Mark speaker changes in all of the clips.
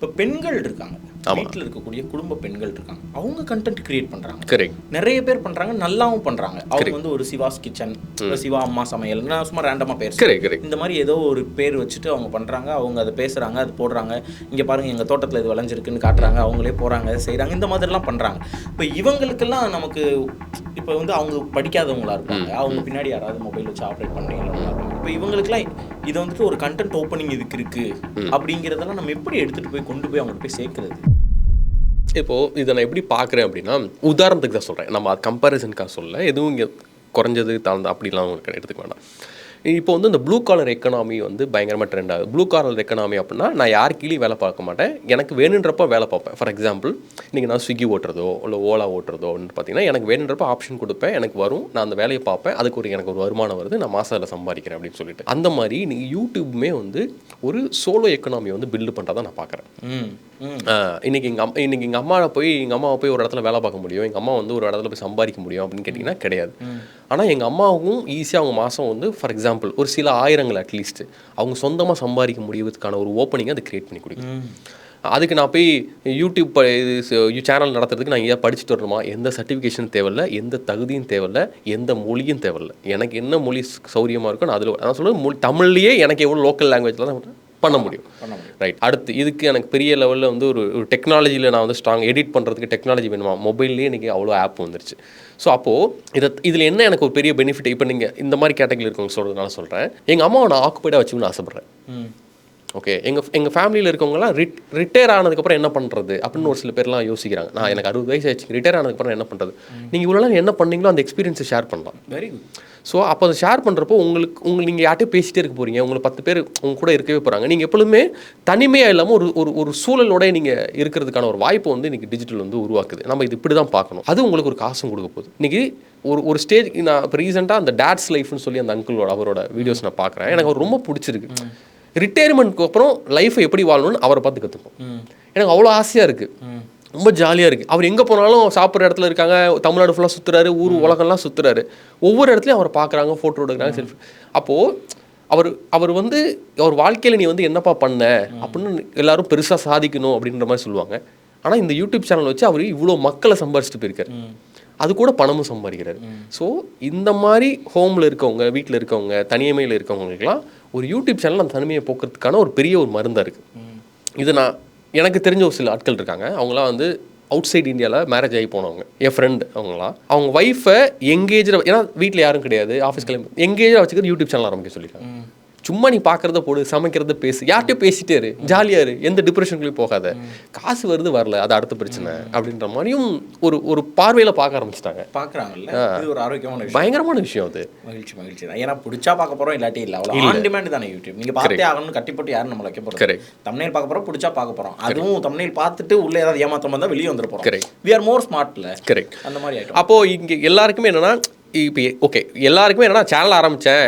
Speaker 1: இப்போ பெண்கள் இருக்காங்க. வீட்டில் இருக்கக்கூடிய குடும்ப பெண்கள் இருக்காங்க. அவங்க கண்டென்ட் கிரியேட் பண்றாங்க.
Speaker 2: கரெக்ட்
Speaker 1: நிறைய பேர் பண்றாங்க நல்லாவும் பண்றாங்க. அவங்க வந்து ஒரு சிவாஸ் கிச்சன் சிவா அம்மா சமையல் நான் சும்மா ரேண்டமா பேர் இந்த மாதிரி ஏதோ ஒரு பேர் வச்சுட்டு அவங்க பண்றாங்க அவங்க அதை பேசுறாங்க அது போடுறாங்க. இங்க பாருங்க எங்க தோட்டத்துல இது விளைஞ்சிருக்குன்னு காட்டுறாங்க அவங்களே போறாங்க செய்றாங்க. இந்த மாதிரிலாம் பண்றாங்க. இப்போ இவங்களுக்கெல்லாம் நமக்கு இப்போ வந்து அவங்க படிக்காதவங்களா இருப்பாங்க. அவங்க பின்னாடி யாராவது மொபைல் வச்சு ஆப்ரேட் பண்ணுறீங்களா இவங்களுக்குலாம் இதை வந்துட்டு ஒரு கண்டென்ட் ஓப்பனிங் இதுக்கு இருக்கு. அப்படிங்கிறதெல்லாம் நம்ம எப்படி எடுத்துட்டு போய் கொண்டு போய் அவங்களுக்கு போய் சேர்க்கறது?
Speaker 2: இப்போது இதை நான் எப்படி பார்க்குறேன் அப்படின்னா உதாரணத்துக்கு தான் சொல்கிறேன் நம்ம கம்பேரிசனுக்காக சொல்ல எதுவும் இங்கே குறைஞ்சது தாழ்ந்த அப்படிலாம் உங்களுக்கு எடுத்துக்க வேண்டாம். இப்போ வந்து இந்த ப்ளூ காலர் எக்கனாமி வந்து பயங்கரமாக ட்ரெண்ட் ஆகுது. ப்ளூ காலர் எக்கனாமி அப்படின்னா நான் யார் கீழேயும் வேலை பார்க்க மாட்டேன். எனக்கு வேணுன்றப்ப வேலை பார்ப்பேன். ஃபார் எக்ஸாம்பிள் நீங்கள் நான் ஸ்விக்கி ஓட்டுறதோ இல்லை ஓலா ஓட்டுறதோ பார்த்தீங்கன்னா எனக்கு வேணுன்றப்ப ஆப்ஷன் கொடுப்பேன். எனக்கு வரும். நான் அந்த வேலையை பார்ப்பேன். அதுக்கு ஒரு எனக்கு ஒரு வருமானம் வருது. நான் மாதம் அதில் சம்பாதிக்கிறேன் அப்படின்னு சொல்லிட்டு. அந்த மாதிரி நீங்கள் யூடியூப்புமே வந்து ஒரு சோலோ எக்கனாமியை வந்து பில்டு பண்ணுறதா நான் பார்க்குறேன். இன்னைக்கு எங்கள் அம்மா இன்னைக்கு எங்கள் அம்மாவை போய் எங்கள் அம்மாவை போய் ஒரு இடத்துல வேலை பார்க்க முடியும். எங்கள் அம்மா வந்து ஒரு இடத்துல போய் சம்பாதிக்க முடியும் அப்படின்னு கேட்டிங்கன்னா கிடையாது. ஆனால் எங்கள் அம்மாவும் ஈஸியாக அவங்க மாதம் வந்து ஃபார் எக்ஸாம்பிள் ஒரு சில ஆயிரங்கள் அட்லீஸ்ட் அவங்க சொந்தமாக சம்பாதிக்க முடியறதுக்கான ஒரு ஓப்பனிங்கை அது கிரியேட் பண்ணி கொடுக்கும் அதுக்கு நான் போய் யூடியூப் இது சேனல் நடத்துறதுக்கு நான் ஏன் படிச்சுட்டு வரணுமா? எந்த சர்டிஃபிகேஷன் தேவையில்ல எந்த தகுதியும் தேவையில்ல எந்த மொழியும் தேவையில்ல. எனக்கு என்ன மொழி சௌரியமாக இருக்கோ நான் அதில் நான் சொல்லுவேன் மொழி தமிழ்லேயே எனக்கு எவ்வளோ லோக்கல் லாங்குவேஜில் தான் பண்ண முடியும். ரைட் அடுத்து இதுக்கு எனக்கு பெரிய லெவலில் வந்து ஒரு ஒரு டெக்னாலஜியில் நான் வந்து ஸ்ட்ராங் எடிட் பண்ணுறதுக்கு டெக்னாலஜி வேணுமா? மொபைல்லேயே இன்றைக்கி அவ்வளோ ஆப் வந்துருச்சு. ஸோ அப்போது இதை இதில் என்ன எனக்கு ஒரு பெரிய பெனிஃபிட் இப்போ நீங்கள் இந்த மாதிரி கேட்டகரி இருக்கவங்க சொல்கிறதுனால சொல்கிறேன் எங்கள் அம்மாவை நான் ஆக்குப்பைடாக வச்சுக்கணும்னு ஆசைப்பட்றேன். ஓகே எங்கள் எங்கள் ஃபேமிலியில் இருக்கவங்கலாம் ரிட் ரிட்டையர் ஆனதுக்கப்புறம் என்ன பண்ணுறது அப்படின்னு ஒரு சில பேர்லாம் யோசிக்கிறாங்க. நான் எனக்கு அறுபது வயசு ஆச்சு ரிட்டையர் ஆனதுக்கப்புறம் என்ன பண்ணுறது நீங்கள் இவ்வளோ நாள் என்ன பண்ணீங்களோ அந்த எக்ஸ்பீரியன்ஸை ஷேர் பண்ணலாம்.
Speaker 1: வெரி குட்
Speaker 2: ஸோ அப்போ அதை ஷேர் பண்ணுறப்போ உங்களுக்கு உங்களுக்கு நீங்கள் யார்கிட்டயும் பேசிட்டே இருக்க போகிறீங்க உங்களை பத்து பேர் உங்க கூட இருக்கவே போகிறாங்க நீங்கள் எப்பொழுதுமே தனிமையாக இல்லாமல் ஒரு ஒரு ஒரு சூழலோட நீங்கள் இருக்கிறதுக்கான ஒரு வாய்ப்பு வந்து இன்றைக்கி டிஜிட்டல் வந்து உருவாக்குது. நம்ம இது இப்படி தான் பார்க்கணும். அது உங்களுக்கு ஒரு காசும் கொடுக்க போகுது. இன்றைக்கி ஒரு ஒரு ஸ்டேஜ் நான் இப்போ ரீசெண்டாக அந்த டேட்ஸ் லைஃப்னு சொல்லி அந்த அங்கிளோட அவரோட வீடியோஸ் நான் பார்க்குறேன். எனக்கு அவர் ரொம்ப பிடிச்சிருக்கு. ரிட்டையர்மெண்ட்க்கு அப்புறம் லைஃப்பை எப்படி வாழணும்னு அவரை பார்த்து கற்றுப்போம் எனக்கு அவ்வளோ ஆசையாக இருக்குது ரொம்ப ஜாலியாக இருக்குது அவர் எங்கே போனாலும் சாப்பிட்ற இடத்துல இருக்காங்க தமிழ்நாடு ஃபுல்லாக சுற்றுறாரு ஊர் உலகம்லாம் சுற்றுறாரு ஒவ்வொரு இடத்துலையும் அவரை பார்க்குறாங்க ஃபோட்டோ எடுக்கிறாங்க செல்ஃபி அப்போது அவர் அவர் வந்து அவர் வாழ்க்கையில் நீ வந்து என்னப்பா பண்ண? அப்படின்னு எல்லாரும் பெருசாக சாதிக்கணும் அப்படின்ற மாதிரி சொல்லுவாங்க. ஆனால் இந்த யூடியூப் சேனல் வச்சு அவர் இவ்வளோ மக்களை சம்பாரிச்சிட்டு போயிருக்காரு. அது கூட பணமும் சம்பாதிக்கிறாரு. ஸோ இந்த மாதிரி ஹோமில் இருக்கவங்க வீட்டில் இருக்கவங்க தனியமையில் இருக்கவங்களுக்குலாம் ஒரு யூடியூப் சேனல் அந்த தனிமையை போக்குறதுக்கான ஒரு பெரிய ஒரு மருந்தாக இருக்குது இது நான் எனக்கு தெரிஞ்ச ஒரு சில ஆட்கள் இருக்காங்க. அவங்களாம் வந்து அவுட் சைடு இந்தியாவில் மேரேஜ் ஆகி போனவங்க. என் ஃப்ரெண்ட் அவங்களாம் அவங்க ஒய்ஃபை எங்கேஜில் ஏன்னா வீட்டில் யாரும் கிடையாது ஆஃபீஸ் கிளம்பி எங்கேஜாக வச்சுக்கிறது யூடியூப் சேனல் ஆரம்பிக்க சொல்லியிருக்காங்க சும்மா நீ பார்க்குறத போடு சமைக்கிறத பேசு. யார்கிட்டயும் பேசிட்டே இரு. ஜாலியாக இரு. எந்த டிப்ரெஷன்லையும் போகாத. காசு வருது வரல. அது அடுத்த பிரச்சனை அப்படின்ற மாதிரியும் ஒரு ஒரு பார்வையில் பார்க்க ஆரம்பிச்சிட்டாங்க.
Speaker 1: பார்க்குறாங்கல்ல? இது ஒரு ஆரோக்கியமான விஷயம்.
Speaker 2: பயங்கரமான விஷயம் அது.
Speaker 1: மகிழ்ச்சி மகிழ்ச்சி தான். ஏன்னா பிடிச்சா பார்க்க போறோம் இல்லாட்டி இல்லை. அவ்வளோ ஆன் டிமாண்ட் தானே யூடியூப் நீங்க பார்த்தே ஆகணும்னு கட்டி போட்டு யாரும் நம்மள வைக்க
Speaker 2: Correct.
Speaker 1: தம்னைல் பார்க்க போறோம் பிடிச்சா பார்க்க போறோம். அதுவும் தம்னைல் பார்த்துட்டு உள்ள ஏதாவது ஏமாத்தம் வந்தா வெளியே போறோம்.
Speaker 2: Correct.
Speaker 1: வி ஆர் மோர் ஸ்மார்ட்ல
Speaker 2: கரெக்ட்
Speaker 1: அந்த மாதிரி ஆயிட்டோம்.
Speaker 2: அப்போ இங்கே எல்லாருக்குமே என்னன்னா இப்போ ஓகே எல்லாருக்குமே என்னன்னா சேனல் ஆரம்பித்தேன்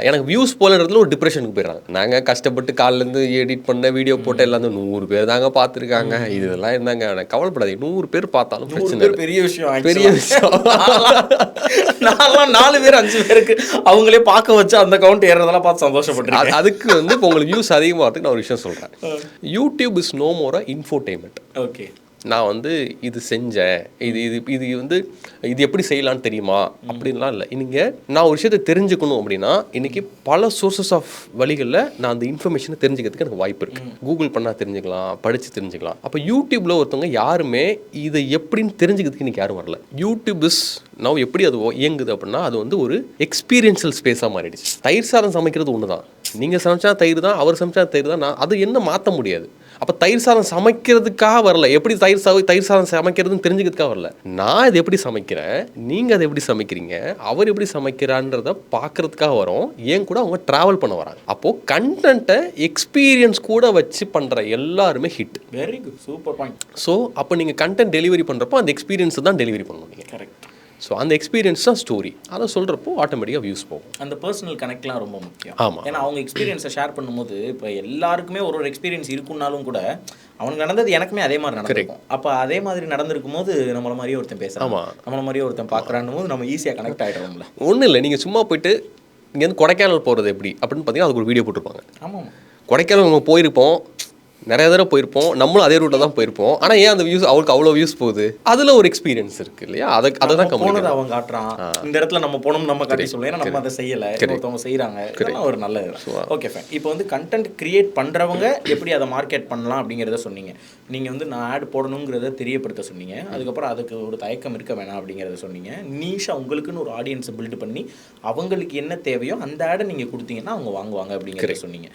Speaker 2: எனக்கு வியூஸ் போலன்றதுல ஒரு டிப்ரெஷனுக்கு போயிடுறாங்க. நாங்கள் கஷ்டப்பட்டு காலிலேருந்து எடிட் பண்ண வீடியோ போட்ட எல்லாம் நூறு பேர் தாங்க பார்த்துருக்காங்க. இதெல்லாம் இருந்தாங்க எனக்கு கவலைப்படாதீங்க. நூறு பேர் பார்த்தாலும் பிரச்சனை
Speaker 1: பெரிய விஷயம்
Speaker 2: பெரிய. விஷயம்.
Speaker 1: நான்லாம் நாலு பேர் அஞ்சு பேருக்கு அவங்களே பார்க்க வச்சு அந்த கவுண்ட் ஏறதெல்லாம் பார்த்து சந்தோஷப்பட்டிருக்கேன்.
Speaker 2: அது- அதுக்கு வந்து இப்போ உங்களுக்கு வியூஸ் அதிகமாகிறதுக்கு நான் ஒரு விஷயம் சொல்கிறேன் YouTube is no more infotainment
Speaker 1: okay
Speaker 2: நான் வந்து இது செஞ்சேன். இது இது இது வந்து இது எப்படி செய்யலாம்னு தெரியுமா? அப்படின்லாம் இல்லை. இன்னைக்கு நான் ஒரு விஷயத்தை தெரிஞ்சுக்கணும் அப்படின்னா இன்னைக்கு பல சோர்சஸ் ஆஃப் வழிகளில் நான் அந்த இன்ஃபர்மேஷனை தெரிஞ்சுக்கிறதுக்கு எனக்கு வாய்ப்பு இருக்கு. கூகுள் பண்ணால் தெரிஞ்சுக்கலாம் படித்து தெரிஞ்சுக்கலாம். அப்போ யூடியூப்ல ஒருத்தவங்க யாருமே இதை எப்படின்னு தெரிஞ்சுக்கிறதுக்கு இன்னைக்கு யாரும் வரல. யூடியூப் இஸ் நவ் எப்படி அது இயங்குது அப்படின்னா அது வந்து ஒரு எக்ஸ்பீரியன்ஷியல் ஸ்பேஸாக மாறிடுச்சு. தயிர் சாதம் சமைக்கிறது ஒன்று தான் நீங்கள் சமைச்சா தயிர் தான் அவர் சமைச்சா தயிர் தான் நான் அது என்ன மாற்ற முடியாது. அப்போ தயிர் சாதம் சமைக்கிறதுக்காக வரல. எப்படி தயிர் சாதம் தயிர் சாதம் சமைக்கிறதுன்னு தெரிஞ்சுக்கிறதுக்காக வரல. நான் இது எப்படி சமைக்கிறேன்? நீங்கள் அதை எப்படி சமைக்கிறீங்க? அவர் எப்படி சமைக்கிறான்றத பார்க்கறதுக்காக வரோம். ஏன் கூட அவங்க ட்ராவல் பண்ண வராங்க. அப்போது கண்டென்ட்டை எக்ஸ்பீரியன்ஸ் கூட வச்சு பண்ணுற எல்லாருமே hit
Speaker 1: very good super point
Speaker 2: so அப்போ நீங்கள் கண்டென்ட் டெலிவரி பண்ணுறப்போ அந்த எக்ஸ்பீரியன்ஸை தான் டெலிவரி பண்ணணும் நீங்கள்
Speaker 1: கரெக்ட்
Speaker 2: ஸோ அந்த எக்ஸ்பீரியன்ஸ் தான் ஸ்டோரி அதை சொல்கிறப்போ ஆட்டோமேட்டிக்காக வியூஸ் போகும்.
Speaker 1: அந்த பர்சனல் கனெக்ட்லாம் ரொம்ப முக்கியம்.
Speaker 2: ஆமா.
Speaker 1: ஏன்னா அவங்க எக்ஸ்பீரியன்ஸை ஷேர் பண்ணும்போது இப்போ எல்லாருக்குமே ஒரு ஒரு எக்ஸ்பீரியன்ஸ் இருக்குன்னாலும் கூட அவனுக்கு நடந்தது எனக்குமே அதே மாதிரி நடந்திருக்கும். அப்போ அதே மாதிரி நடந்திருக்கும் போது நம்மள மாதிரியே ஒருத்தன் பேசுறான்.
Speaker 2: ஆமா.
Speaker 1: நம்மள மாதிரியே ஒருத்தன் பார்க்குறான் போது நம்ம ஈஸியாக கனெக்ட் ஆகிடுறோம்ல
Speaker 2: ஒன்றும் இல்லை. நீங்கள் சும்மா போயிட்டு இங்கேருந்து கொடைக்கானல் போகிறது எப்படி அப்படின்னு பார்த்தீங்கன்னா அதுக்கு ஒரு வீடியோ போட்டிருப்பாங்க.
Speaker 1: ஆமாம்.
Speaker 2: கொடைக்கானல் நம்ம போயிருப்போம். நிறைய தடவை போயிருப்போம். நம்மளும் அதே ரூட்டில் தான் போயிருப்போம். ஆனால் ஏன் அந்த வியூஸ் அவளுக்கு அவ்வளோ வியூஸ் போகுது? அதில் ஒரு எக்ஸ்பீரியன்ஸ் இருக்கு இல்லையா? அதை அதை தான் கம்மி
Speaker 1: அவன் காட்டுறான். இந்த இடத்துல நம்ம போனோம் நம்ம காட்டி சொல்லுவோம் ஏன்னா நம்ம அதை செய்யல. ஒருத்தவங்க இதெல்லாம் ஒரு நல்ல ஓகே ஃபைன் இப்போ வந்து கண்டென்ட் கிரியேட் பண்றவங்க எப்படி அதை மார்க்கெட் பண்ணலாம் அப்படிங்கிறத சொன்னீங்க. நீங்க வந்து நான் ஆட் போடணுங்கிறத தெரியப்படுத்த சொன்னீங்க. அதுக்கப்புறம் அதுக்கு ஒரு தயக்கம் இருக்க வேணாம் அப்படிங்கிறத சொன்னீங்க. நீஷா உங்களுக்குன்னு ஒரு ஆடியன்ஸை பில்ட் பண்ணி அவங்களுக்கு என்ன தேவையோ அந்த ஆடை நீங்க கொடுத்தீங்கன்னா அவங்க வாங்குவாங்க அப்படிங்கிறத சொன்னீங்க.